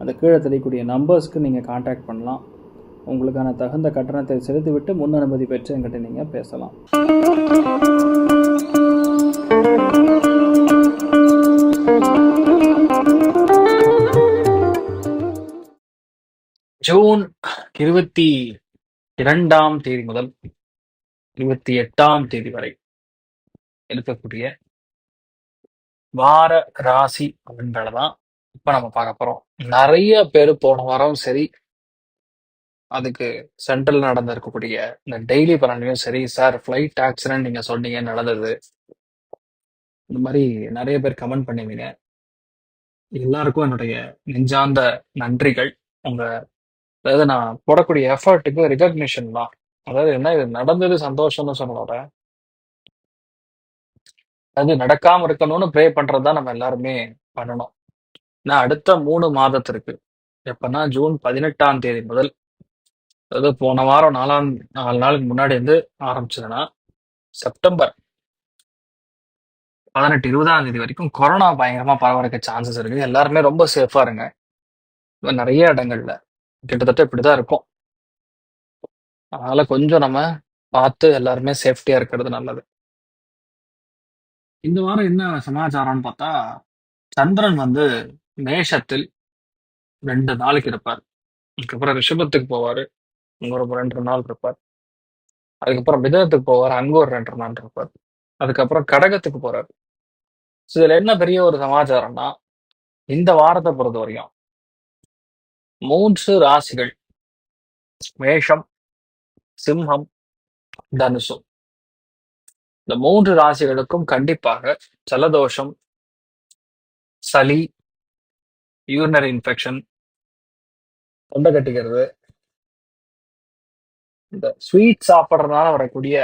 அந்த கீழே தெரியக்கூடிய நம்பர்ஸ்க்கு நீங்கள் காண்டாக்ட் பண்ணலாம். உங்களுக்கான தகுந்த கட்டணத்தை செலுத்திவிட்டு முன் அனுமதி பெற்று என்கிட்ட நீங்கள் பேசலாம். ஜூன் இருபத்தி இரண்டாம் தேதி முதல் இருபத்தி எட்டாம் தேதி வரை இருக்கக்கூடிய வார ராசி பலன்களை தான் இப்ப நம்ம பார்க்க போறோம். நிறைய பேர் போன வாரம் சரி அதுக்கு சென்ட்ரல் நடந்திருக்கக்கூடிய இந்த டெய்லி பலன்லையும் சரி சார் ஃப்ளைட் ஆக்சிடென்ட் நீங்க சொன்னீங்க நடந்தது. இந்த மாதிரி நிறைய பேர் கமெண்ட் பண்ணுவீங்க எல்லாருக்கும் என்னுடைய நெஞ்சார்ந்த நன்றிகள். உங்க அதாவது நான் போடக்கூடிய எஃபர்ட்டுக்கு ரெகக்னிஷன் தான். அதாவது என்ன இது நடந்தது சந்தோஷம்னு சொன்னதோட அது நடக்காம இருக்கணும்னு ப்ரே பண்றது நம்ம எல்லாருமே பண்ணணும். நான் அடுத்த மூணு மாதத்திற்கு எப்பன்னா ஜூன் பதினெட்டாம் தேதி முதல் அதாவது போன வாரம் நாலாம் நாலு நாளுக்கு முன்னாடி இருந்து ஆரம்பிச்சதுன்னா செப்டம்பர் பதினெட்டு இருபதாம் தேதி வரைக்கும் கொரோனா பயங்கரமா பரவறக்க சான்சஸ் இருக்கு. எல்லாருமே ரொம்ப சேஃபா இருங்க. நிறைய இடங்கள்ல கிட்டத்தட்ட இப்படிதான் இருக்கும். அதனால கொஞ்சம் நம்ம பார்த்து எல்லாருமே சேஃப்டியா இருக்கிறது நல்லது. இந்த வாரம் என்ன சமாச்சாரம்னு பார்த்தா சந்திரன் வந்து மேஷத்தில் ரெண்டு நாளைக்கு இருப்பார். அதுக்கப்புறம் ரிஷபத்துக்கு போவாரு. அங்க ஒரு ரெண்டு நாள் இருப்பார். அதுக்கப்புறம் மிதனத்துக்கு போவார். அங்க ஒரு ரெண்டு நாள் இருப்பார். அதுக்கப்புறம் கடகத்துக்கு போறாரு. இதுல என்ன பெரிய ஒரு சமாச்சாரம்னா இந்த வாரத்தை பொறுத்த வரையும் மூன்று ராசிகள் மேஷம் சிம்மம் தனுசு. இந்த மூன்று ராசிகளுக்கும் கண்டிப்பாக ஜலதோஷம் சளி யூரினரி இன்ஃபெக்ஷன் தொண்டை கட்டிக்கிறது. இந்த ஸ்வீட் சாப்பிட்றதுனால வரக்கூடிய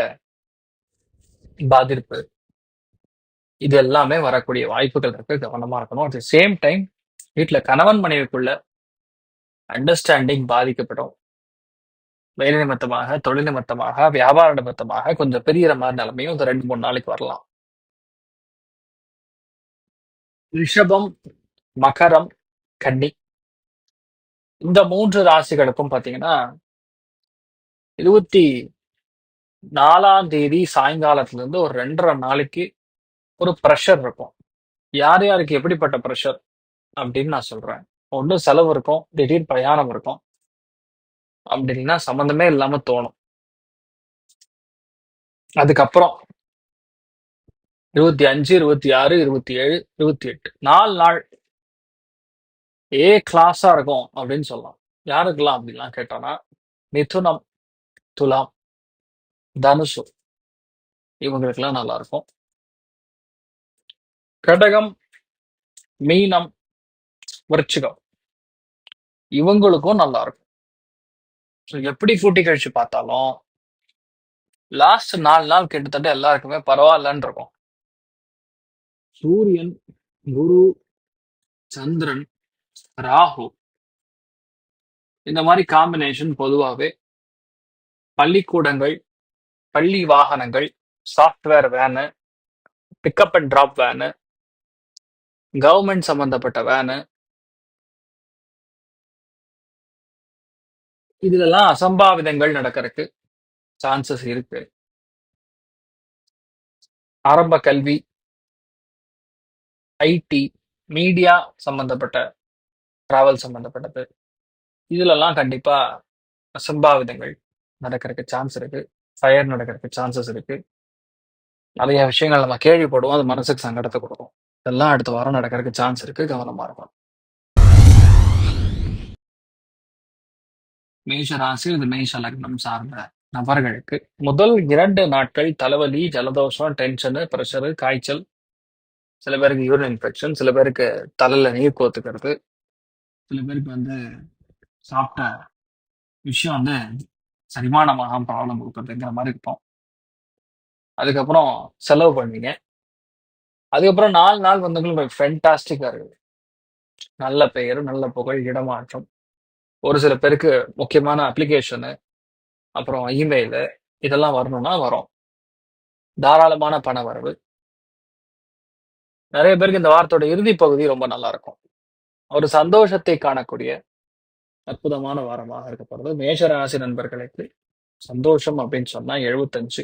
பாதிப்பு. இது எல்லாமே வரக்கூடிய வாய்ப்புகள் இருக்கு. கவனமா இருக்கணும். அட் சேம் டைம் வீட்டில் கணவன் மனைவிக்குள்ள அண்டர்ஸ்டாண்டிங் பாதிக்கப்படும். வேலை நிமித்தமாக தொழில் நிமித்தமாக வியாபார நிமித்தமாக கொஞ்சம் பெரிய மாதிரி நிலைமையும் இந்த ரெண்டு மூணு நாளைக்கு வரலாம். ரிஷபம் மகரம் கன்னி. இந்த மூன்று ராசிகளுக்கும் பாத்தீங்கன்னா இருபத்தி நாலாம் தேதி சாயங்காலத்துல இருந்து ஒரு ரெண்டரை நாளைக்கு ஒரு ப்ரெஷர் இருக்கும். யார் யாருக்கு எப்படிப்பட்ட ப்ரெஷர் அப்படின்னு நான் சொல்றேன். ஒண்ணு செலவு இருக்கும் திடீர் பிரயாணம் இருக்கும். அப்படின்னா சம்மந்தமே இல்லாம தோணும். அதுக்கப்புறம் இருபத்தி அஞ்சு இருபத்தி ஆறு இருபத்தி ஏழு இருபத்தி எட்டு. நாலு நாள் ஏ கிளாஸா இருக்கும் அப்படின்னு சொல்லலாம். யாருக்கெல்லாம் அப்படின்லாம் கேட்டோம்னா மிதுனம் துலாம் தனுசு. இவங்களுக்கெல்லாம் நல்லா இருக்கும் கடகம் மீனம் விருச்சிகம். இவங்களுக்கும் நல்லா இருக்கும் ஸோ எப்படி கூட்டி கழிச்சு பார்த்தாலும் லாஸ்ட் நாலு நாள் கிட்டத்தட்ட எல்லாருக்குமே பரவாயில்லன்னு இருக்கும் சூரியன் குரு சந்திரன் ராகு. இந்த மாதிரி காம்பினேஷன் பொதுவாகவே பள்ளிக்கூடங்கள் பள்ளி வாகனங்கள் software van pickup and drop van government சம்பந்தப்பட்ட வேனு இதுலலாம் அசம்பாவிதங்கள் நடக்கிறதுக்கு சான்சஸ் இருக்கு. ஆரம்ப கல்வி ஐடி மீடியா சம்பந்தப்பட்ட டிராவல் சம்மந்தப்பட்டது இதுலலாம் கண்டிப்பாக அசம்பாவிதங்கள் நடக்கிறதுக்கு சான்ஸ் இருக்குது ஃபயர் நடக்கிறதுக்கு சான்சஸ் இருக்குது நிறைய விஷயங்கள் நம்ம கேள்விப்படுவோம். அது மனசுக்கு சங்கடத்தை கொடுக்கும். இதெல்லாம் அடுத்த வாரம் நடக்கிறதுக்கு சான்ஸ் இருக்கு. கவனமாக இருக்கும் மேஷ ராசி இது மேஷ லக்னம் சார்ந்த நபர்களுக்கு முதல் இரண்டு நாட்கள் தலைவலி ஜலதோஷம் டென்ஷனு ப்ரெஷரு காய்ச்சல். சில பேருக்கு யூரின் இன்ஃபெக்ஷன் சில பேருக்கு தலையில் நீர் கோத்துக்கிறது. சில பேருக்கு வந்து சாப்பிட்ட விஷயம் வந்து சரிமானமாக ப்ராப்ளம் கொடுக்குறதுங்கிற மாதிரி இருக்கும். அதுக்கப்புறம் செலவு பண்ணுவீங்க அதுக்கப்புறம் நாலு நாள் வந்து உங்களுக்கு ஃபென்டாஸ்டிக்காக இருக்குது. நல்ல பெயர் நல்ல புகழ் இடமாற்றம். ஒரு சில பேருக்கு முக்கியமான அப்ளிகேஷனு அப்புறம் இமெயிலு இதெல்லாம் வரணும்னா வரும். தாராளமான பண வரவு. நிறைய பேருக்கு இந்த வாரத்தோட இறுதி பகுதி ரொம்ப நல்லா இருக்கும். ஒரு சந்தோஷத்தை காணக்கூடிய அற்புதமான வாரமாக இருக்கப்படுறது மேஷ ராசி நண்பர்களுக்கு சந்தோஷம் அப்படின்னு சொன்னா எழுபத்தஞ்சு.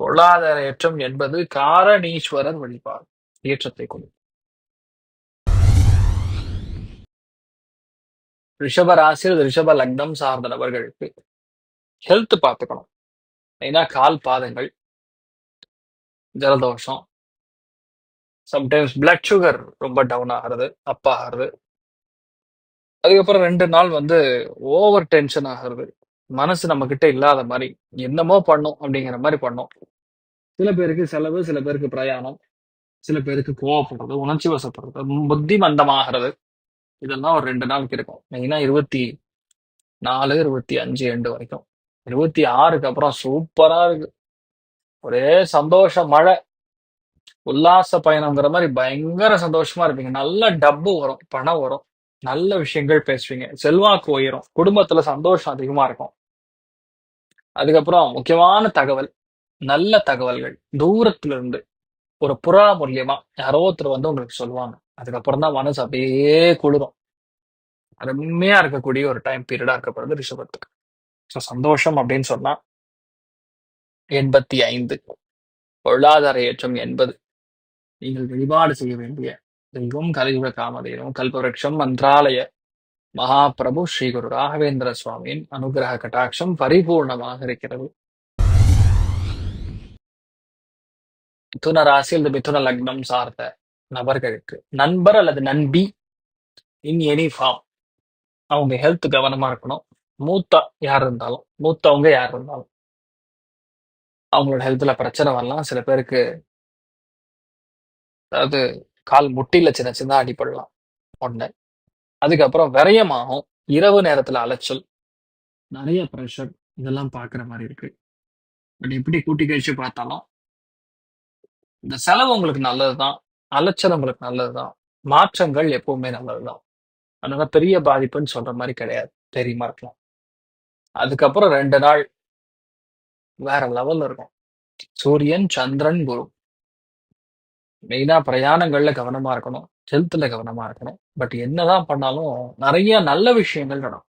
பொருளாதார ஏற்றம் என்பது காரணீஸ்வரர் வழிபாடு ஏற்றத்தை கொடுக்கும் ரிஷப ராசி ரிஷப லக்னம் சார்ந்த நபர்களுக்கு ஹெல்த் பார்த்துக்கணும். ஏன்னா கால் பாதங்கள் ஜலதோஷம் சம்டைம்ஸ் பிளட் சுகர் ரொம்ப டவுன் ஆகிறது அப் ஆகிறது. அதுக்கப்புறம் ரெண்டு நாள் வந்து ஓவர் டென்ஷன் ஆகிறது. மனசு நம்ம கிட்ட இல்லாத மாதிரி என்னமோ பண்ணும் அப்படிங்கிற மாதிரி பண்ணும். சில பேருக்கு செலவு சில பேருக்கு பிரயாணம் சில பேருக்கு கோவப்படுறது உணர்ச்சி வசப்படுறது புத்தி மந்தமாகிறது. இதெல்லாம் ஒரு ரெண்டு நாளுக்கு இருக்கும். மெயினா இருபத்தி நாலு இருபத்தி அஞ்சு ரெண்டு வரைக்கும். இருபத்தி ஆறுக்கு அப்புறம் சூப்பரா இருக்கு. ஒரே சந்தோஷம் மழை. உல்லாச பயணம்ங்கிற மாதிரி பயங்கர சந்தோஷமா இருப்பீங்க. நல்ல டப்பு வரும் பணம் வரும் நல்ல விஷயங்கள் பேசுவீங்க. செல்வாக்கு உயரும் குடும்பத்துல சந்தோஷம் அதிகமா இருக்கும். அதுக்கப்புறம் முக்கியமான தகவல் நல்ல தகவல்கள். தூரத்துல இருந்து ஒரு புறா மூலியமா யாரோ ஒருத்தர் வந்து உங்களுக்கு சொல்லுவாங்க. அதுக்கப்புறம் தான் மனசு அப்படியே குளிரும். அருமையா இருக்கக்கூடிய ஒரு டைம் பீரியடா இருக்கப்படுறது ரிஷபத்துக்கு. ஸோ சந்தோஷம் அப்படின்னு சொன்னா எண்பத்தி ஐந்து. பொருளாதார ஏற்றம் எண்பது. நீங்கள் வழிபாடு செய்ய வேண்டிய தெய்வம் கலியுக காமதேவம் கல்பவருஷம் மந்திராலய மகாபிரபு ஸ்ரீ குரு ராகவேந்திர சுவாமியின் அனுகிரக கட்டாட்சம் பரிபூர்ணமாக இருக்கிறது. மிதுன ராசி அல்லது மிதுன லக்னம் சார்ந்த நபர்களுக்கு நண்பர் அல்லது நண்பி இன் எனி ஃபார்ம் அவங்க ஹெல்த் கவனமா இருக்கணும். மூத்த யார் இருந்தாலும் மூத்தவங்க யார் இருந்தாலும் அவங்களோட ஹெல்த்ல பிரச்சனை வரலாம். சில பேருக்கு அதாவது கால் முட்டில சின்ன சின்ன அடிபடலாம். ஒண்ணு. அதுக்கப்புறம் விரயமாகும். இரவு நேரத்துல அலைச்சல். நிறைய ப்ரெஷர் இதெல்லாம் பார்க்குற மாதிரி இருக்கு. பட் எப்படி கூட்டி கழிச்சு பார்த்தாலும் இந்த செலவு உங்களுக்கு நல்லதுதான். அலைச்சல் உங்களுக்கு நல்லதுதான். மாற்றங்கள் எப்பவுமே நல்லதுதான். அதனால பெரிய பாதிப்புன்னு சொல்ற மாதிரி கிடையாது. தெரியுமா இருக்கலாம். அதுக்கப்புறம் ரெண்டு நாள் வேற லெவல்ல இருக்கும். சூரியன் சந்திரன் குரு. மெயினா பிரயாணங்கள்ல கவனமா இருக்கணும். ஹெல்த்ல கவனமா இருக்கணும். பட் என்னதான் பண்ணாலும் நிறைய நல்ல விஷயங்கள் நடக்கும்.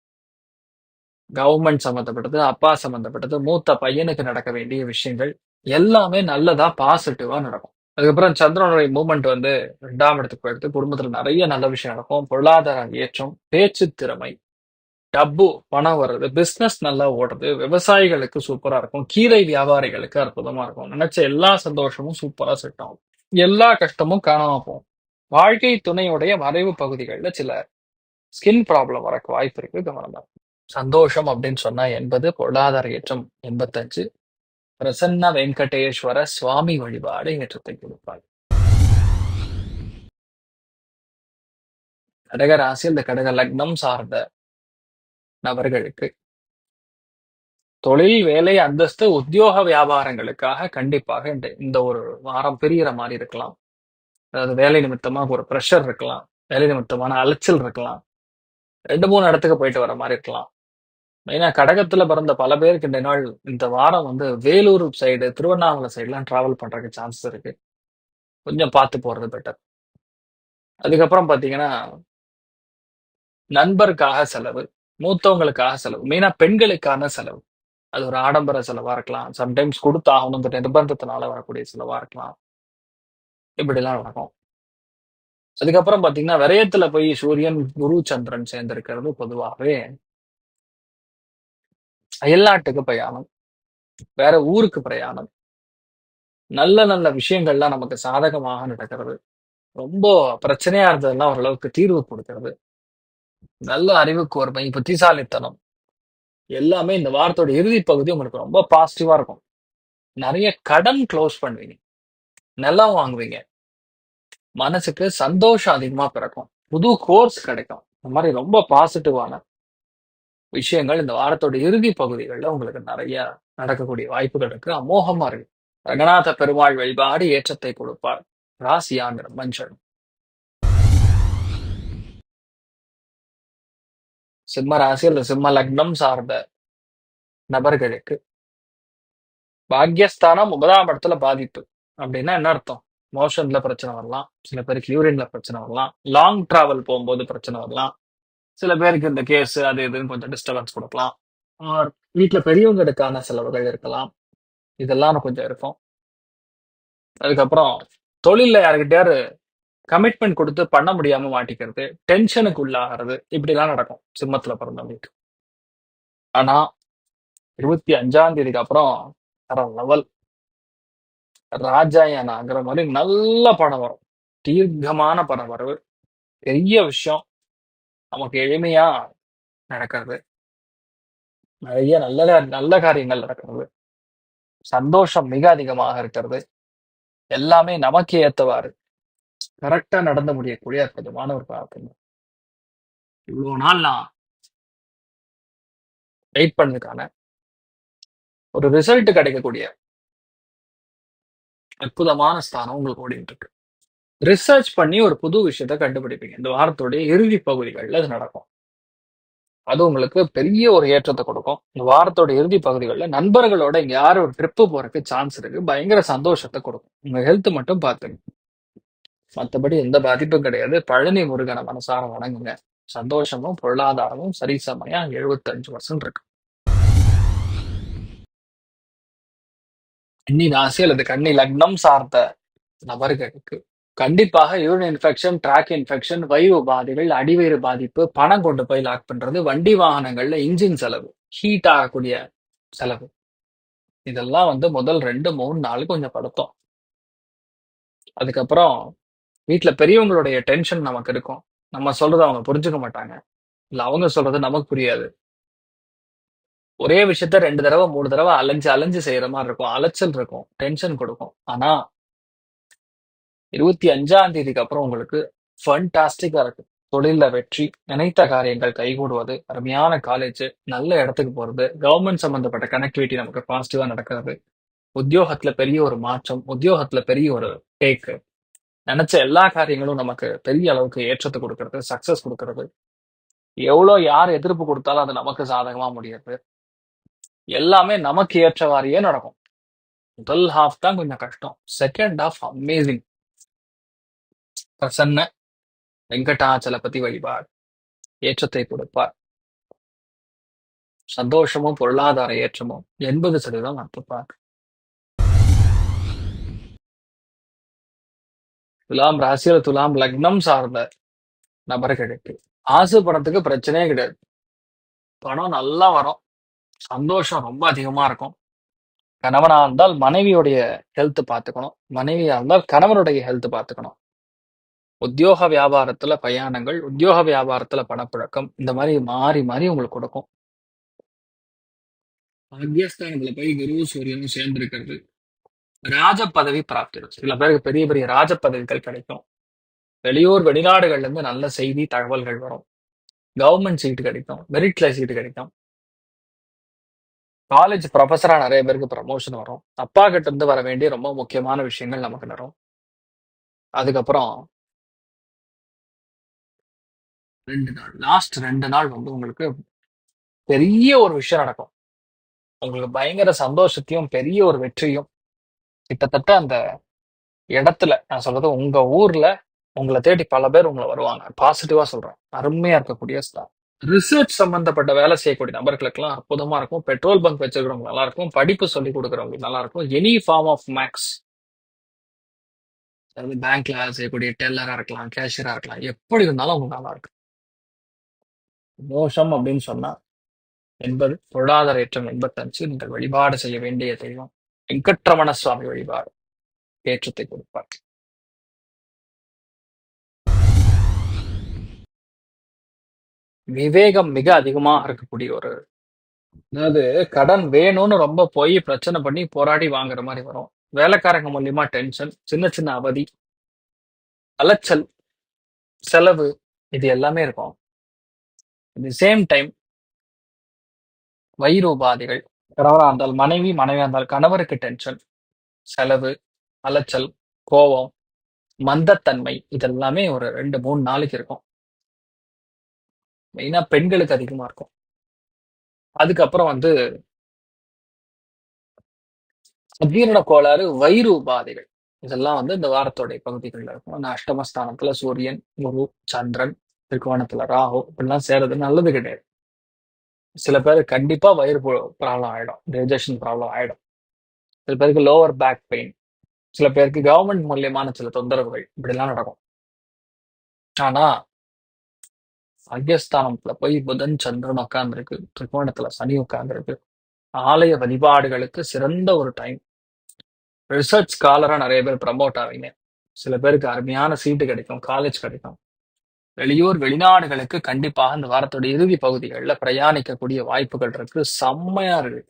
கவர்மெண்ட் சம்மந்தப்பட்டது அப்பா சம்மந்தப்பட்டது மூத்த பையனுக்கு நடக்க வேண்டிய விஷயங்கள் எல்லாமே நல்லதா பாசிட்டிவா நடக்கும். அதுக்கப்புறம் சந்திரனுடைய மூமெண்ட் வந்து ரெண்டாம் இடத்துக்கு போயிடுது. குடும்பத்துல நிறைய நல்ல விஷயம் நடக்கும். பொருளாதார ஏற்றம் பேச்சு திறமை டப்பு பணம் வர்றது பிசினஸ் நல்லா ஓடுறது விவசாயிகளுக்கு சூப்பரா இருக்கும். கீரை வியாபாரிகளுக்கு அற்புதமா இருக்கும். நினைச்ச எல்லா சந்தோஷமும் சூப்பரா செட் ஆகும். எல்லா கஷ்டமும் காணாம போகும். வாழ்க்கை துணையுடைய மறைவு பகுதிகளில் சில ஸ்கின் ப்ராப்ளம் வரக்கு வாய்ப்பு இருக்கு கவனமா சந்தோஷம் அப்படின்னு சொன்னா எண்பது பொருளாதார ஏற்றம் எண்பத்தஞ்சு. பிரசன்ன வெங்கடேஸ்வர சுவாமி வழிபாடு ஏற்றத்தை கொடுப்பார். கடக ராசி இந்த கடக லக்னம் சார்ந்த நபர்களுக்கு தொழில் வேலை அந்தஸ்து உத்தியோக வியாபாரங்களுக்காக கண்டிப்பாக இந்த இந்த ஒரு வாரம் பிரியிற மாதிரி இருக்கலாம். அதாவது வேலை நிமித்தமாக ஒரு ப்ரெஷர் இருக்கலாம். வேலை நிமித்தமான அலைச்சல் இருக்கலாம். ரெண்டு மூணு இடத்துக்கு போயிட்டு வர மாதிரி இருக்கலாம். மெயினா கடகத்துல பிறந்த பல பேருக்கு இந்த நாள் இந்த வாரம் வந்து வேலூர் சைடு திருவண்ணாமலை சைடுலாம் டிராவல் பண்றதுக்கு சான்சஸ் இருக்கு. கொஞ்சம் பார்த்து போறது பெட்டர் அதுக்கப்புறம் பார்த்தீங்கன்னா நண்பருக்காக செலவு மூத்தவங்களுக்காக செலவு மெயினா பெண்களுக்கான செலவு. அது ஒரு ஆடம்பர செலவா இருக்கலாம். சம்டைம்ஸ் கொடுத்தாகணுங்கிற நிர்பந்தத்தினால வரக்கூடிய செலவா இருக்கலாம். இப்படிலாம் நடக்கும். அதுக்கப்புறம் பாத்தீங்கன்னா விரயத்துல போய் சூரியன் குரு சந்திரன் சேர்ந்திருக்கிறது பொதுவாகவே அயல்நாட்டுக்கு பிரயாணம். வேற ஊருக்கு பிரயாணம். நல்ல நல்ல விஷயங்கள்லாம் நமக்கு சாதகமாக நடக்கிறது. ரொம்ப பிரச்சனையா இருந்ததெல்லாம் ஓரளவுக்கு தீர்வு கொடுக்கிறது. நல்ல அறிவு கோர்மை புத்திசாலித்தனம். எல்லாமே இந்த வாரத்தோட இறுதி பகுதி உங்களுக்கு ரொம்ப பாசிட்டிவா இருக்கும். நிறைய கடன் க்ளோஸ் பண்ணுவீங்க. நிலம் வாங்குவீங்க. மனசுக்கு சந்தோஷம் அதிகமா பிறக்கும். புது கோர்ஸ் கிடைக்கும். இந்த மாதிரி ரொம்ப பாசிட்டிவான விஷயங்கள் இந்த வாரத்தோட இறுதி பகுதிகளில் உங்களுக்கு நிறைய நடக்கக்கூடிய வாய்ப்புகள் இருக்கு. அமோகமா இருக்கு. ரங்கநாத பெருமாள் வழிபாடு ஏற்றத்தை கொடுப்பார். ராசியாங்கிற மஞ்சள். சிம்ம ராசி அல்லது சிம்ம லக்னம் சார்ந்த நபர்களுக்கு பாக்யஸ்தானம் ஒன்பதாம் இடத்துல பாதிப்பு. அப்படின்னா என்ன அர்த்தம்? மோஷன்ல பிரச்சனை வரலாம். சில பேருக்கு யூரின்ல பிரச்சனை வரலாம். லாங் டிராவல் போகும்போது பிரச்சனை வரலாம். சில பேருக்கு இந்த கேஸ் அது இதுன்னு கொஞ்சம் டிஸ்டர்பன்ஸ் கொடுக்கலாம். ஆர் வீட்டுல பெரியவங்களுக்கான செலவுகள் இருக்கலாம். இதெல்லாம் கொஞ்சம் இருக்கும். அதுக்கப்புறம் தொழில்ல யாருக்கிட்டயாரு கமிட்மெண்ட் கொடுத்து பண்ண முடியாம மாட்டிக்கிறது டென்ஷனுக்கு உள்ளாகிறது இப்படிலாம் நடக்கும் சிம்மத்துல பிறந்தவங்களுக்கு ஆனா இருபத்தி அஞ்சாம் தேதிக்கு அப்புறம் வேற லெவல் ராஜாயனாங்கிற மாதிரி நல்ல படம் வரும். தீர்க்கமான படம் வரவு பெரிய விஷயம். நமக்கு எளிமையா நடக்கிறது. நிறைய நல்ல நல்ல காரியங்கள் நடக்கிறது. சந்தோஷம் மிக அதிகமாக இருக்கிறது. எல்லாமே நமக்கு ஏத்தவாறு. கரெக்டா நடந்து முடியக்கூடிய அற்புதமான ஒரு பிரார்த்தனை. இவ்வளவு நாள் நான் வெயிட் பண்ணதுக்கான ஒரு ரிசல்ட் கிடைக்கக்கூடிய அற்புதமான ஸ்தானம் உங்களுக்கு ஓடிட்டு இருக்கு ரிசர்ச் பண்ணி ஒரு புது விஷயத்த கண்டுபிடிப்பீங்க. இந்த வாரத்துடைய இறுதி பகுதிகளில் அது நடக்கும். அது உங்களுக்கு பெரிய ஒரு ஏற்றத்தை கொடுக்கும். இந்த வாரத்தோட இறுதி பகுதிகளில் நண்பர்களோட இங்க யாரும் ஒரு ட்ரிப்பு போறதுக்கு சான்ஸ் இருக்கு. பயங்கர சந்தோஷத்தை கொடுக்கும். உங்க ஹெல்த் மட்டும் பார்த்துங்க. மற்றபடி எந்த பாதிப்பும் கிடையாது. பழனி முருகனை மனசார வணங்குங்க. சந்தோஷமும் பொருளாதாரமும் சரிசமயா எழுபத்தஞ்சு பர்சன்ட் இருக்கு. கன்னி ராசி அல்லது கன்னி லக்னம் சார்ந்த நபர்களுக்கு கண்டிப்பாக யூரின் இன்ஃபெக்ஷன் ட்ராக் இன்ஃபெக்ஷன் வயிறு உபாதைகள் அடிவயிறு பாதிப்பு பணம் கொண்டு போய் லாக் பண்றது வண்டி வாகனங்கள்ல இன்ஜின் செலவு ஹீட் ஆகக்கூடிய செலவு. இதெல்லாம் வந்து முதல் ரெண்டு மூணு நாள் கொஞ்சம் படுத்தோம். அதுக்கப்புறம் வீட்டுல பெரியவங்களுடைய டென்ஷன் நமக்கு இருக்கும். நம்ம சொல்றதை அவங்க புரிஞ்சுக்க மாட்டாங்க. இல்ல அவங்க சொல்றது நமக்கு புரியாது. ஒரே விஷயத்த ரெண்டு தடவை மூணு தடவை அலைஞ்சு அலைஞ்சு செய்யற மாதிரி இருக்கும். அலைச்சல் இருக்கும். டென்ஷன் கொடுக்கும். ஆனா இருபத்தி அஞ்சாம் தேதிக்கு அப்புறம் உங்களுக்கு ஃபன்டாஸ்டிக்கா இருக்கு. தொழில வெற்றி நினைத்த காரியங்கள் கைகூடுவது அருமையான காலேஜ் நல்ல இடத்துக்கு போறது கவர்மெண்ட் சம்பந்தப்பட்ட கனெக்டிவிட்டி நமக்கு பாசிட்டிவா நடக்கிறது. உத்தியோகத்துல பெரிய ஒரு மாற்றம் உத்தியோகத்துல பெரிய ஒரு டேக்கு நினைச்ச எல்லா காரியங்களும் நமக்கு பெரிய அளவுக்கு ஏற்றத்தை கொடுக்கறது சக்சஸ் கொடுக்கறது. எவ்வளவு யார் எதிர்ப்பு கொடுத்தாலும் அது நமக்கு சாதகமா முடியாது. எல்லாமே நமக்கு ஏற்றவாரியே நடக்கும். முதல் ஹாஃப் தான் கொஞ்சம் கஷ்டம். Second half amazing Prasanna Venkatachalapathy வழிபாடு ஏற்றத்தை கொடுப்பார். சந்தோஷமும் பொருளாதார ஏற்றமும் எண்பது சதவீதம் அற்புப்பார் துலாம் ராசியில துலாம் லக்னம் சார்ந்த நபர்களுக்கு பணத்துக்கு பிரச்சனையே கிடையாது. பணம் நல்லா வரும். சந்தோஷம் ரொம்ப அதிகமா இருக்கும். கணவனா இருந்தால் மனைவியுடைய ஹெல்த் பார்த்துக்கணும். மனைவியா இருந்தால் கணவனுடைய ஹெல்த் பார்த்துக்கணும். உத்தியோக வியாபாரத்துல பயணங்கள் உத்தியோக வியாபாரத்துல பணப்புழக்கம் இந்த மாதிரி மாறி மாறி உங்களுக்கு கொடுக்கும். பாக்யஸ்தானத்துல போய் குரு சூரியனும் சேர்ந்து இருக்கிறது ராஜ பதவி பிராப்திடும் சில பேருக்கு பெரிய பெரிய ராஜ பதவிகள் கிடைக்கும். வெளியூர் வெளிநாடுகள்ல இருந்து நல்ல செய்தி தகவல்கள் வரும். கவர்மெண்ட் சீட்டு கிடைக்கும். மெரிட்ல சீட்டு கிடைக்கும். காலேஜ் ப்ரொஃபஸரா நிறைய பேருக்கு ப்ரமோஷன் வரும். அப்பா கிட்ட இருந்து வர வேண்டிய ரொம்ப முக்கியமான விஷயங்கள் நமக்கு வரும். அதுக்கப்புறம் ரெண்டு நாள் லாஸ்ட் ரெண்டு நாள் வந்து உங்களுக்கு பெரிய ஒரு விஷயம் நடக்கும். உங்களுக்கு பயங்கர சந்தோஷத்தையும் பெரிய ஒரு வெற்றியும் கிட்டத்தட்ட அந்த இடத்துல நான் சொல்றது உங்க ஊர்ல உங்களை தேடி பல பேர் உங்களை வருவாங்க. பாசிட்டிவா சொல்றேன். அருமையா இருக்கக்கூடிய ஸ்டார் ரிசர்ச் சம்பந்தப்பட்ட வேலை செய்யக்கூடிய நபர்களுக்கெல்லாம் அற்புதமா இருக்கும். பெட்ரோல் பங்க் வச்சிருக்கிறவங்க நல்லா இருக்கும். படிப்பு சொல்லி கொடுக்குறவங்களுக்கு நல்லா இருக்கும். எனி ஃபார்ம் ஆஃப் மேக்ஸ் அதாவது பேங்க்ல வேலை செய்யக்கூடிய டெல்லரா இருக்கலாம் கேஷியரா இருக்கலாம். எப்படி இருந்தாலும் உங்களுக்கு நல்லா இருக்கும். மோசம் அப்படின்னு சொன்னா எண்பது பொருளாதார ஏற்றம் எண்பத்தஞ்சு நீங்கள் வழிபாடு செய்ய வேண்டிய தெய்வம். வெங்கட்ரமண சுவாமி வழிபாடு. ஏற்றத்தை கொடுப்பார். விவேகம் மிக அதிகமா இருக்கக்கூடிய ஒரு அதாவது கடன் வேணும்னு ரொம்ப போய் பிரச்சனை பண்ணி போராடி வாங்குற மாதிரி வரும். வேலைக்காரங்க மூலியமா டென்ஷன் சின்ன சின்ன அவதி அலைச்சல் செலவு இது எல்லாமே இருக்கும். தி சேம் டைம் வயிறு உபாதைகள் கணவராக இருந்தால் மனைவி மனைவியாக இருந்தால் கணவருக்கு டென்ஷன் செலவு அலைச்சல் கோபம் மந்தத்தன்மை இதெல்லாமே ஒரு ரெண்டு மூணு நாளைக்கு இருக்கும். மெயினா பெண்களுக்கு அதிகமா இருக்கும். அதுக்கப்புறம் வந்து அஜீரண கோளாறு வயிறு உபாதைகள். இதெல்லாம் வந்து இந்த வாரத்தோடைய பகுதிகளில் இருக்கும். அந்த அஷ்டமஸ்தானத்துல சூரியன் குரு சந்திரன் திருக்கோணத்துல ராகு இப்படிலாம் சேர்றது நல்லது கிடையாது. சில பேர் கண்டிப்பா வயிறு ப்ராப்ளம் ஆயிடும். டைஜஷன் ப்ராப்ளம் ஆயிடும். சில பேருக்கு லோவர் பேக் பெயின் சில பேருக்கு கவர்மெண்ட் மூலியமான சில தொந்தரவுகள். இப்படிலாம் நடக்கும். ஆனா அக்யஸ்தானத்துல போய் புதன் சந்திரன் உட்கார்ந்துருக்கு திரிகோணத்துல சனி உட்கார்ந்துருக்கு ஆலய வழிபாடுகளுக்கு சிறந்த ஒரு டைம் ரிசர்ச் ஸ்காலரா நிறைய பேர் ப்ரமோட் ஆவீங்க. சில பேருக்கு அருமையான சீட்டு கிடைக்கும். காலேஜ் கிடைக்கும். வெளியூர் வெளிநாடுகளுக்கு கண்டிப்பாக இந்த வாரத்தோட இறுதி பகுதிகளில் பிரயாணிக்கக்கூடிய வாய்ப்புகள் இருக்கு. செம்மையா இருக்கு.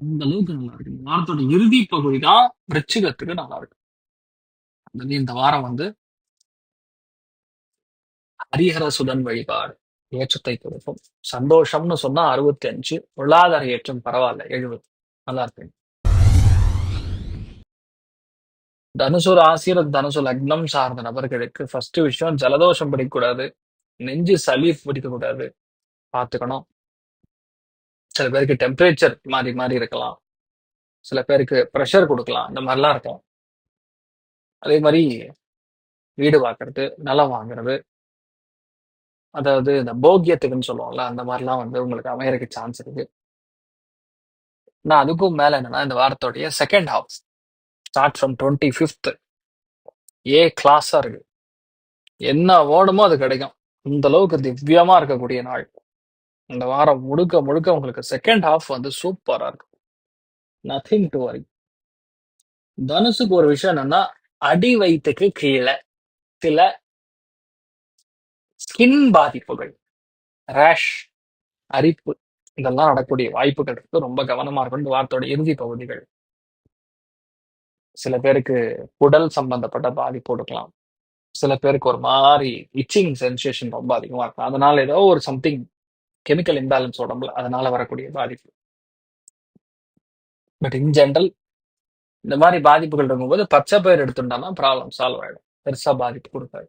இந்த அளவுக்கு நல்லா இருக்கு. இந்த வாரத்தோட இறுதி பகுதி தான் விருச்சிகத்துக்கு நல்லா இருக்கு. அதாவது இந்த வாரம் வந்து ஹரிஹர சுதன் வழிபாடு ஏற்றத்தை கொடுக்கும். சந்தோஷம்னு சொன்னா அறுபத்தி அஞ்சு பொருளாதார ஏற்றம் பரவாயில்ல எழுபது. நல்லா இருக்கு. தனுசு ராசியில தனுசு லக்னம் சார்ந்த நபர்களுக்கு ஃபர்ஸ்ட் விஷயம் ஜலதோஷம் பிடிக்கக்கூடாது நெஞ்சு சளி பிடிக்கக்கூடாது. பார்த்துக்கணும். சில பேருக்கு டெம்பரேச்சர் மாறி மாறி இருக்கலாம். சில பேருக்கு ப்ரெஷர் கொடுக்கலாம். இந்த மாதிரிலாம் இருக்கும் அதே மாதிரி வீடு வாங்குறது நிலம் வாங்குறது. அதாவது இந்த போக்கியத்துக்குன்னு சொல்லுவோம்ல அந்த மாதிரிலாம் வந்து உங்களுக்கு அமையறதுக்கு சான்ஸ் இருக்கு. நான் அதுக்கும் மேல என்னன்னா இந்த வாரத்தோடைய second house start from twenty fifth A கிளாஸா இருக்கு. என்ன வேர்டுமோ அது கிடைக்கும். இந்த அளவுக்கு திவ்யமா இருக்கக்கூடிய நாள். இந்த வாரம் முழுக்க முழுக்க உங்களுக்கு செகண்ட் ஹாஃப் வந்து சூப்பரா இருக்கும். நத்திங் டு வரி தனுசுக்கு ஒரு விஷயம் என்னன்னா அடி வயிற்றுக்கு கீழே சில ஸ்கின் பாதிப்புகள் ரேஷ் அரிப்பு இதெல்லாம் நடக்கக்கூடிய வாய்ப்புகள் இருக்கு. ரொம்ப கவனமா இருக்கும் இந்த வாரத்தோட இறுதி பகுதிகள். சில பேருக்கு உடல் சம்பந்தப்பட்ட பாதிப்பு கொடுக்கலாம். சில பேருக்கு ஒரு மாதிரி இச்சிங் சென்சேஷன் ரொம்ப அதிகமா இருக்கும். அதனால ஏதோ ஒரு சம்திங் கெமிக்கல் இம்பேலன்ஸ் உடம்புல அதனால வரக்கூடிய பாதிப்பு. பட் இன் ஜென்ரல் இந்த மாதிரி பாதிப்புகள் இருக்கும்போது பச்சை பயிர் எடுத்துட்டோம்னா ப்ராப்ளம் சால்வ் ஆயிடும். பெருசா பாதிப்பு கொடுக்காது.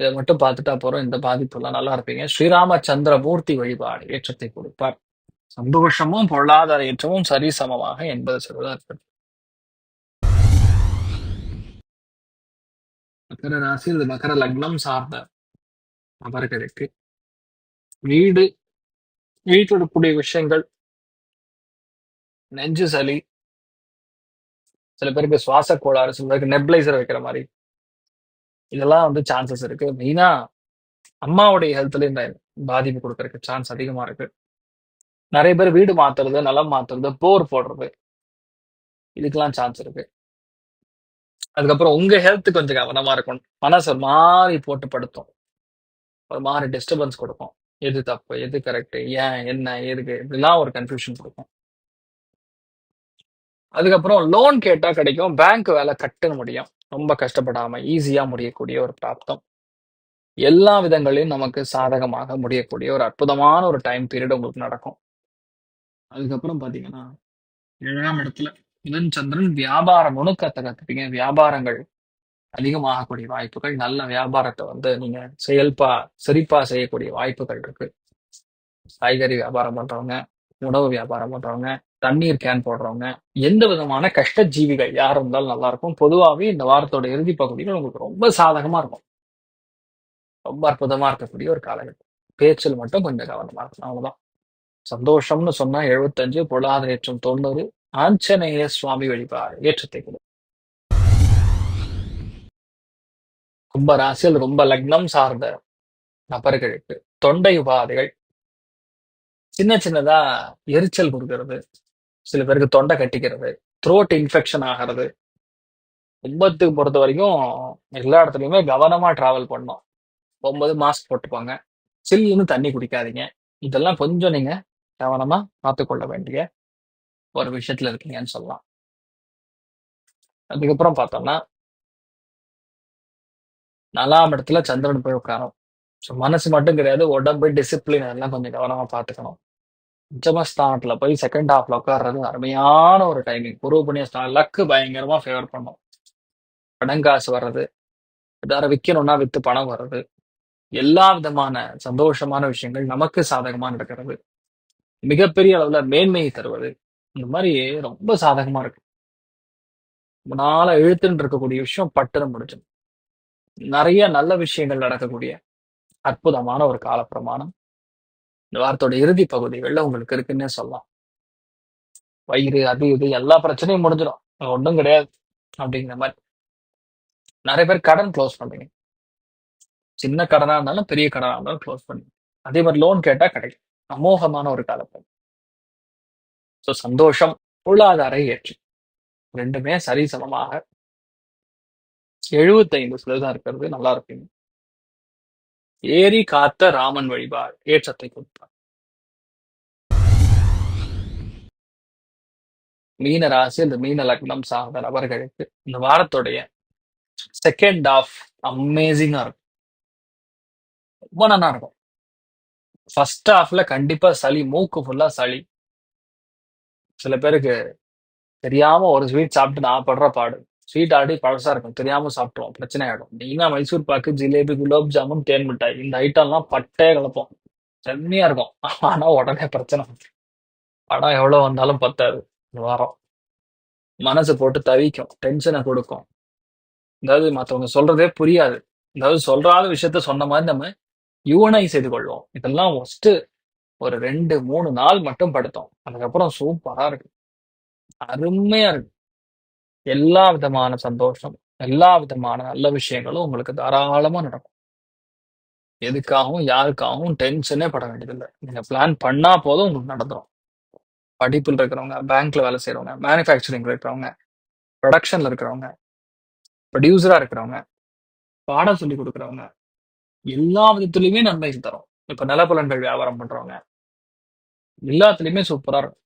இதை மட்டும் பார்த்துட்டா போறோம் இந்த பாதிப்பு எல்லாம் நல்லா இருப்பீங்க. ஸ்ரீராமச்சந்திர மூர்த்தி வழிபாடு ஏற்றத்தை கொடுப்பார். சந்தோஷமும் பொருளாதார ஏற்றமும் சரி சமமாக எண்பது சதவீதம் இருக்கிறது மகர ராசி அல்லது மகர லக்னம் சார்ந்த நபர்களுக்கு வீடு வீட்டில் விஷயங்கள் நெஞ்சு சளி சில பேருக்கு சுவாச கோளாறு சில பேருக்கு நெப்ளைசர் வைக்கிற மாதிரி. இதெல்லாம் வந்து சான்சஸ் இருக்கு. மெயினா அம்மாவுடைய ஹெல்த்ல இந்த பாதிப்பு கொடுக்கறதுக்கு சான்ஸ் அதிகமா இருக்கு. நிறைய பேர் வீடு மாத்துறது நிலம் மாத்துறது போர் போடுறது இதுக்கெல்லாம் சான்ஸ் இருக்கு. அதுக்கப்புறம் உங்க ஹெல்த் கொஞ்சம் கவனமா இருக்கணும். மனசு ஒரு மாதிரி போட்டு படுத்தும் ஒரு மாதிரி டிஸ்டர்பன்ஸ் கொடுக்கும். எது தப்பு எது கரெக்ட் ஏன் என்ன எதுக்கு இப்படிலாம் ஒரு கன்ஃபியூஷன் கொடுக்கும். அதுக்கப்புறம் லோன் கேட்டா கிடைக்கும். பேங்க் வேலை கட்டுன்னு முடியும். ரொம்ப கஷ்டப்படாம ஈஸியா முடியக்கூடிய ஒரு பிராப்தம். எல்லா விதங்களையும் நமக்கு சாதகமாக முடியக்கூடிய ஒரு அற்புதமான ஒரு டைம் பீரியட் உங்களுக்கு நடக்கும். அதுக்கப்புறம் பாத்தீங்கன்னா ஏழாம் இடத்துல புதன் சந்திரன் வியாபாரம் நுணுக்கத்தை கத்துப்பீங்க வியாபாரங்கள் அதிகமாகக்கூடிய வாய்ப்புகள் நல்ல வியாபாரத்தை வந்து நீங்க செயல்பா சிரிப்பா செய்யக்கூடிய வாய்ப்புகள் இருக்கு. காய்கறி வியாபாரம் பண்றவங்க உணவு வியாபாரம் பண்றவங்க தண்ணீர் கேன் போடுறவங்க எந்த விதமான கஷ்ட ஜீவிகள் யார் இருந்தாலும் நல்லா இருக்கும். பொதுவாகவே இந்த வாரத்தோட இறுதி பகுதிகள் உங்களுக்கு ரொம்ப சாதகமா இருக்கும். ரொம்ப அற்புதமா இருக்கக்கூடிய ஒரு காலகட்டம். பேச்சில் மட்டும் கொஞ்சம் கவனமா இருக்கும் அவ்வளவுதான். சந்தோஷம்னு சொன்னா எழுபத்தஞ்சு பொருளாதார ஏற்றம் தொண்ணூறு ஆஞ்சநேய சுவாமி வழிபாடு ஏற்றத்தை கொடு கும்ப ராசியில் ரொம்ப லக்னம் சார்ந்த நபர்களுக்கு தொண்டை உபாதைகள். சின்ன சின்னதா எரிச்சல் கொடுக்கறது சில பேருக்கு தொண்டை கட்டிக்கிறது த்ரோட் இன்ஃபெக்ஷன் ஆகிறது. கும்பத்துக்கு பொறுத்த வரைக்கும் எல்லா இடத்துலையுமே கவனமா டிராவல் பண்ணும் போகும்போது மாஸ்க் போட்டுக்கோங்க. சில்லுன்னு தண்ணி குடிக்காதீங்க. இதெல்லாம் கொஞ்சம் நீங்க கவனமா பார்த்துக்கொள்ள வேண்டிய ஒரு விஷயத்துல இருக்கீங்கன்னு சொல்லலாம். அதுக்கப்புறம் பார்த்தோம்னா நாலாம் இடத்துல சந்திரன் போய் உட்காரும். ஸோ மனசு மட்டும் கிடையாது உடம்பு டிசிப்ளின் அதெல்லாம் கொஞ்சம் கவனமா பார்த்துக்கணும். பஞ்சமஸ்தானத்துல போய் செகண்ட் ஹாஃப்ல உட்கார்றது அருமையான ஒரு டைமிங் குரு புண்ணிய ஸ்தானம் லக்கு பயங்கரமா ஃபேவர் பண்ணும். பணங்காசு வர்றது ஏதாவது விற்கணும்னா வித்து பணம் வர்றது. எல்லா விதமான சந்தோஷமான விஷயங்கள் நமக்கு சாதகமா நடக்கிறது. மிகப்பெரிய அளவுல மேன்மையை தருவது. இந்த மாதிரி ரொம்ப சாதகமா இருக்கு. ரொம்ப நாளா எழுத்துன்னு இருக்கக்கூடிய விஷயம் பட்டுன்னு முடிஞ்சது. நிறைய நல்ல விஷயங்கள் நடக்கக்கூடிய அற்புதமான ஒரு காலப்பிரமாணம். இந்த வாரத்தோட இறுதி பகுதிகளில் உங்களுக்கு இருக்குன்னே சொல்லலாம். வயிறு அது இது எல்லா பிரச்சனையும் முடிஞ்சிடும். ஒன்றும் கிடையாது அப்படிங்கிற மாதிரி. நிறைய பேர் கடன் க்ளோஸ் பண்றீங்க சின்ன கடனா இருந்தாலும் பெரிய கடனா இருந்தாலும் க்ளோஸ் பண்ணி அதே மாதிரி லோன் கேட்டா கிடைக்கும். அமோகமான ஒரு காலப்பகுதி ஸோ சந்தோஷம் பொருளாதார ஏற்று. ரெண்டுமே சரிசமமாக எழுபத்தைந்து சதவீதம் இருக்கிறது நல்லா இருக்கும் ஏரி காத்த ராமன் வழிபார் ஏற்றத்தை கொடுப்பார். மீன ராசி இந்த மீன லக்னம் சார்ந்த நபர்களுக்கு இந்த வாரத்துடைய செகண்ட் ஆஃப் அமேசிங்கா இருக்கும். ரொம்ப நல்லா இருக்கும். ஃபர்ஸ்ட் ஹாஃப்ல கண்டிப்பா சளி மூக்கு ஃபுல்லா சளி. சில பேருக்கு தெரியாம ஒரு ஸ்வீட் சாப்பிட்டு நான் படுற பாடு. ஸ்வீட் ஆல்ரெடி பழசா இருக்கும். தெரியாம சாப்பிட்ருவோம் பிரச்சனை ஆகிடும் நீங்க மைசூர் பாக்கு ஜிலேபி குலோப் ஜாமுன் தேன் மிட்டாய் இந்த ஐட்டம்லாம் பட்டே கலப்போம் செம்மையா இருக்கும். ஆனா உடனே பிரச்சனை. படம் எவ்வளவு வந்தாலும் பத்தாது. வாரம். மனசு போட்டு தவிக்கும். டென்ஷனை கொடுக்கும். அதாவது மற்றவங்க சொல்றதே புரியாது. அதாவது சொல்றாத விஷயத்த சொன்ன மாதிரி நம்ம யூனை செய்து கொள்வோம். இதெல்லாம் ஃபஸ்ட்டு ஒரு ரெண்டு மூணு நாள் மட்டும் படுத்தோம். அதுக்கப்புறம் சூப்பரா இருக்கு. அருமையா இருக்கு. எல்லா விதமான சந்தோஷம் எல்லா விதமான நல்ல விஷயங்களும் உங்களுக்கு தாராளமா நடக்கும். எதுக்காகவும் யாருக்காகவும் டென்ஷனே பட வேண்டியதில்லை. நீங்க பிளான் பண்ணா போதும் உங்களுக்கு நடந்துடும் படிப்பில் இருக்கிறவங்க பேங்க்ல வேலை செய்யறவங்க மேனுஃபேக்சரிங்ல இருக்கிறவங்க ப்ரொடக்ஷன்ல இருக்கிறவங்க ப்ரொடியூசரா இருக்கிறவங்க பாடம் சொல்லி கொடுக்குறவங்க எல்லா விதத்துலயுமே நன்மைகள் தரும். இப்ப நிலப்புலன்கள் வியாபாரம் பண்றவங்க. எல்லாத்துலயுமே சூப்பரா இருக்கும்.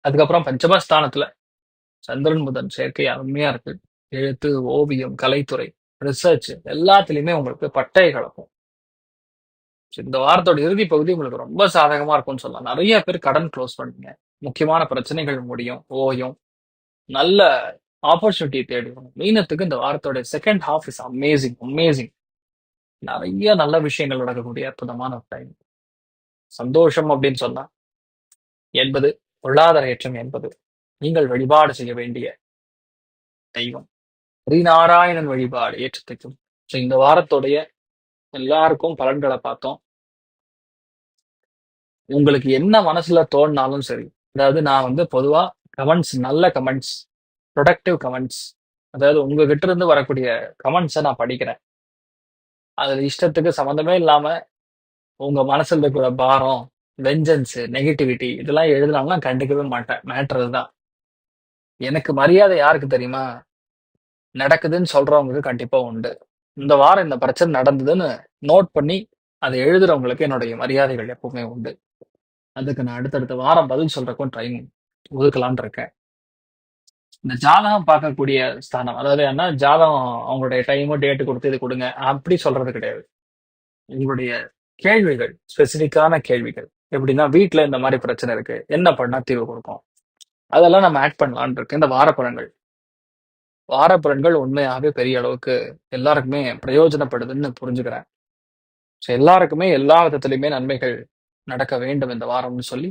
அதுக்கப்புறம் பஞ்சமஸ்தானத்துல சந்திரன் புதன் சேர்க்கை அருமையா இருக்கு. எழுத்து ஓவியம் கலைத்துறை ரிசர்ச் எல்லாத்துலயுமே உங்களுக்கு பட்டை கலக்கும். இந்த வாரத்தோட இறுதி பகுதி உங்களுக்கு ரொம்ப சாதகமா இருக்கும்னு சொல்லலாம். நிறைய பேர் கடன் க்ளோஸ் பண்ணுங்க. முக்கியமான பிரச்சனைகள் முடியும் ஓயும் நல்ல ஆப்பர்ச்சுனிட்டி தேடி வரும். மீனத்துக்கு இந்த வாரத்தோட second half is amazing amazing நிறைய நல்ல விஷயங்கள் நடக்கக்கூடிய அற்புதமான டைம் சந்தோஷம் அப்படின்னு சொன்னா என்பது பொருளாதார ஏற்றம் என்பது நீங்கள் வழிபாடு செய்ய வேண்டிய தெய்வம். ஸ்ரீநாராயணன் வழிபாடு ஏற்றத்தைக்கும் ஸோ இந்த வாரத்துடைய எல்லாருக்கும் பலன்களை பார்த்தோம். உங்களுக்கு என்ன மனசுல தோணினாலும் சரி அதாவது நான் வந்து பொதுவா கமெண்ட்ஸ் நல்ல கமெண்ட்ஸ் ப்ரொடக்டிவ் கமெண்ட்ஸ் அதாவது உங்ககிட்ட இருந்து வரக்கூடிய கமெண்ட்ஸை நான் படிக்கிறேன். அதுல இஷ்டத்துக்கு சம்மந்தமே இல்லாம உங்க மனசுல இருக்கிற பாரம் வெஞ்சன்ஸ் நெகட்டிவிட்டி இதெல்லாம் எழுதுனாங்கன்னா கண்டுக்கவே மாட்டேன். மேட்ரு தான் எனக்கு மரியாதை யாருக்கு தெரியுமா? நடக்குதுன்னு சொல்றவங்களுக்கு கண்டிப்பா உண்டு. இந்த வாரம் இந்த பிரச்சனை நடந்ததுன்னு நோட் பண்ணி அதை எழுதுறவங்களுக்கு என்னுடைய மரியாதைகள் எப்பவுமே உண்டு. அதுக்கு நான் அடுத்தடுத்த வாரம் பதில் சொல்றக்கும் ட்ரைனிங் ஒதுக்கலான் இருக்கேன். இந்த ஜாதகம் பார்க்கக்கூடிய ஸ்தானம் அதாவது என்ன ஜாதகம் அவங்களுடைய டைமு டேட்டு கொடுத்து இது கொடுங்க அப்படி சொல்றது கிடையாது. உங்களுடைய கேள்விகள் ஸ்பெசிஃபிக்கான கேள்விகள். எப்படின்னா வீட்டுல இந்த மாதிரி பிரச்சனை இருக்கு என்ன பண்ணா தீர்வு கொடுக்கும்? அதெல்லாம் நம்ம ஆட் பண்ணலான் இருக்கு. இந்த வாரப்பலன்கள். வாரப்பலன்கள் உண்மையாகவே பெரிய அளவுக்கு எல்லாருக்குமே பிரயோஜனப்படுதுன்னு புரிஞ்சுக்கிறேன். ஸோ எல்லாருக்குமே எல்லா விதத்துலையுமே நன்மைகள் நடக்க வேண்டும் இந்த வாரம்னு சொல்லி